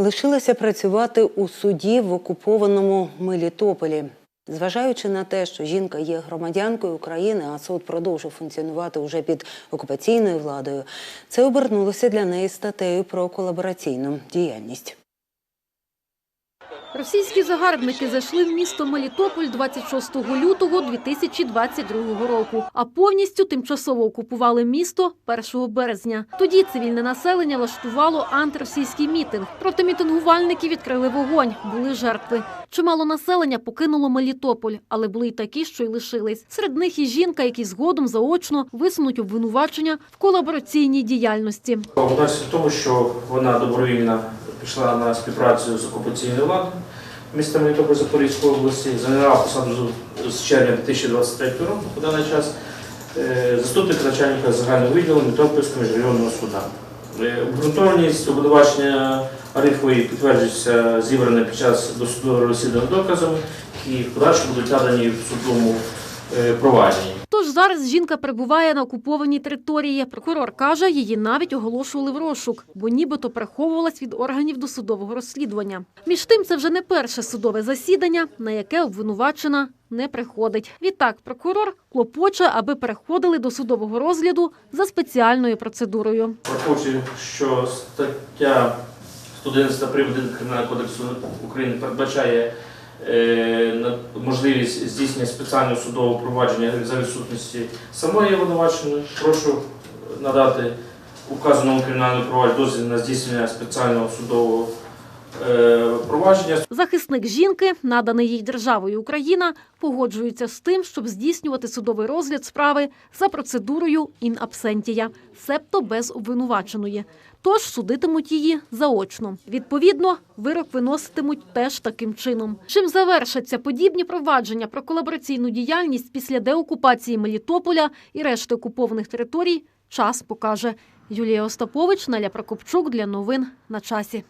Лишилася працювати у суді в окупованому Мелітополі. Зважаючи на те, що жінка є громадянкою України, а суд продовжив функціонувати уже під окупаційною владою, це обернулося для неї статтею про колабораційну діяльність. Російські загарбники зайшли в місто Мелітополь 26 лютого 2022 року, а повністю тимчасово окупували місто 1 березня. Тоді цивільне населення влаштувало антиросійський мітинг. Проти мітингувальників відкрили вогонь, були жертви. Чимало населення покинуло Мелітополь, але були й такі, що й лишились. Серед них і жінка, які згодом заочно висунуть обвинувачення в колабораційній діяльності. Внаслідок того, що вона добровільно пішла на співпрацю з окупаційною владою міста Мелітополь Запорізької області, зайняла посаду з червня 2023 року по даний час е, заступник начальника загального відділу Мелітопольського міжрайонного суда. Е, Обґрунтованість обвинувачення Арифової підтверджується зібраним під час досудового розслідування доказами, які в подальшому будуть надані в судовому е, провадженні. Зараз жінка перебуває на окупованій території. Прокурор каже, її навіть оголошували в розшук, бо нібито приховувалась від органів досудового розслідування. Між тим, це вже не перше судове засідання, на яке обвинувачена не приходить. Відтак, прокурор клопоче, аби переходили до судового розгляду за спеціальною процедурою. Враховуючи, що стаття 111 прим. 1 Кримінального кодексу України передбачає можливість здійснення спеціального судового провадження за відсутності самої обвинуваченої, прошу надати указаному кримінальному провадженню дозвіл на здійснення спеціального судового е, провадження Захисник жінки, наданий їй державою Україна, погоджується з тим, щоб здійснювати судовий розгляд справи за процедурою ін абсентія, себто без обвинуваченої. Тож судитимуть її заочно. Відповідно, вирок виноситимуть теж таким чином. Чим завершаться подібні провадження про колабораційну діяльність після деокупації Мелітополя і решти окупованих територій, час покаже. Юлія Остапович, Наля Прокопчук для новин на часі.